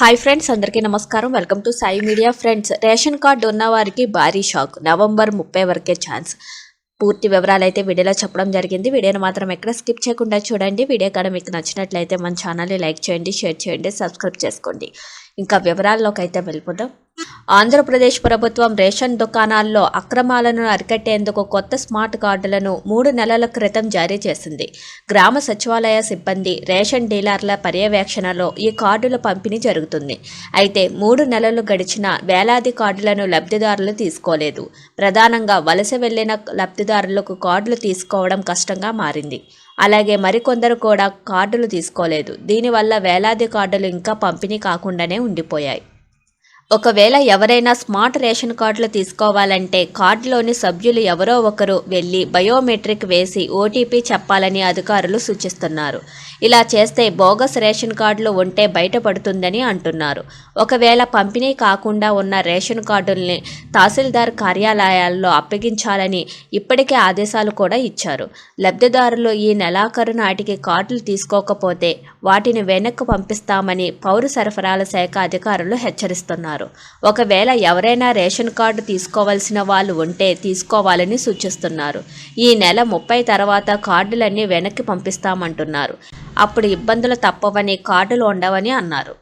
Hi friends అందరికీ నమస్కారం. Welcome to Sai media friends ration card ఉన్న వారికి భారీ షాక్. నవంబర్ ముప్పై వరకే ఛాన్స్. పూర్తి వివరాలు అయితే వీడియోలో చెప్పడం జరిగింది. వీడియోని మాత్రం ఎక్కడ స్కిప్ చేయకుండా చూడండి. వీడియో కానీ మీకు నచ్చినట్లయితే మన ఛానల్ని లైక్ చేయండి షేర్ చేయండి సబ్స్క్రైబ్ చేసుకోండి. ఇంకా వివరాల్లోకి అయితే వెళ్ళిపోదాం. ఆంధ్రప్రదేశ్ ప్రభుత్వం రేషన్ దుకాణాల్లో అక్రమాలను అరికట్టేందుకు కొత్త స్మార్ట్ కార్డులను మూడు నెలల క్రితం జారీ చేసింది. గ్రామ సచివాలయ సిబ్బంది రేషన్ డీలర్ల పర్యవేక్షణలో ఈ కార్డుల పంపిణీ జరుగుతుంది. అయితే మూడు నెలలు గడిచిన వేలాది కార్డులను లబ్ధిదారులు తీసుకోలేదు. ప్రధానంగా వలస వెళ్ళిన లబ్ధిదారులకు కార్డులు తీసుకోవడం కష్టంగా మారింది. అలాగే మరికొందరు కూడా కార్డులు తీసుకోలేదు. దీనివల్ల వేలాది కార్డులు ఇంకా పంపిణీ కాకుండానే ఉండిపోయాయి. ఒకవేళ ఎవరైనా స్మార్ట్ రేషన్ కార్డులు తీసుకోవాలంటే కార్డులోని సభ్యులు ఎవరో ఒకరు వెళ్ళి బయోమెట్రిక్ వేసి ఓటీపీ చెప్పాలని అధికారులు సూచిస్తున్నారు. ఇలా చేస్తే బోగస్ రేషన్ కార్డులు ఉంటే బయటపడుతుందని అంటున్నారు. ఒకవేళ పంపిణీ కాకుండా ఉన్న రేషన్ కార్డుల్ని తహసీల్దార్ కార్యాలయాల్లో అప్పగించాలని ఇప్పటికే ఆదేశాలు కూడా ఇచ్చారు. లబ్ధిదారులు ఈ నెలాఖరు నాటికి కార్డులు తీసుకోకపోతే వాటిని వెనక్కు పంపిస్తామని పౌర సరఫరాల శాఖ అధికారులు హెచ్చరిస్తున్నారు. ఒకవేళ ఎవరైనా రేషన్ కార్డు తీసుకోవాల్సిన వాళ్ళు ఉంటే తీసుకోవాలని సూచిస్తున్నారు. ఈ నెల ముప్పై తర్వాత కార్డులన్నీ వెనక్కి పంపిస్తామంటున్నారు. అప్పుడు ఇబ్బందులు తప్పవని కార్డులు ఉండవని అన్నారు.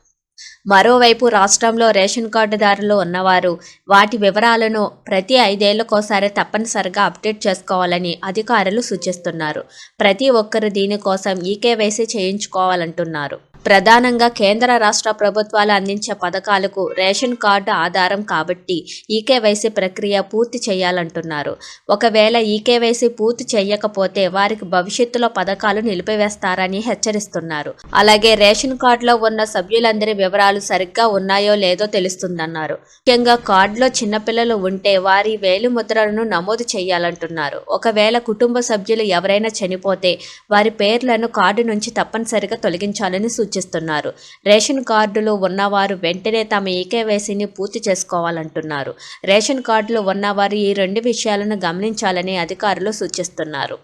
మరోవైపు రాష్ట్రంలో రేషన్ కార్డుదారులు ఉన్నవారు వాటి వివరాలను ప్రతి ఐదేళ్ళకోసారి తప్పనిసరిగా అప్డేట్ చేసుకోవాలని అధికారులు సూచిస్తున్నారు. ప్రతి ఒక్కరు దీనికోసం ఈకేవైసీ చేయించుకోవాలంటున్నారు. ప్రధానంగా కేంద్ర రాష్ట్ర ప్రభుత్వాలు అందించే పథకాలకు రేషన్ కార్డు ఆధారం కాబట్టి ఈకేవైసీ ప్రక్రియ పూర్తి చేయాలంటున్నారు. ఒకవేళ ఈకేవైసీ పూర్తి చేయకపోతే వారికి భవిష్యత్తులో పథకాలు నిలిపివేస్తారని హెచ్చరిస్తున్నారు. అలాగే రేషన్ కార్డులో ఉన్న సభ్యులందరి వివరాలు సరిగ్గా ఉన్నాయో లేదో తెలుస్తుందన్నారు. ముఖ్యంగా కార్డులో చిన్నపిల్లలు ఉంటే వారి వేలు ముద్రలను నమోదు చేయాలంటున్నారు. ఒకవేళ కుటుంబ సభ్యులు ఎవరైనా చనిపోతే వారి పేర్లను కార్డు నుంచి తప్పనిసరిగా తొలగించాలని సూచిస్తున్నారు. రేషన్ కార్డులు ఉన్నవారు వెంటనే తమ ఈకేవైసీని పూర్తి చేసుకోవాలంటున్నారు. రేషన్ కార్డులు ఉన్నవారు ఈ రెండు విషయాలను గమనించాలని అధికారులు సూచిస్తున్నారు.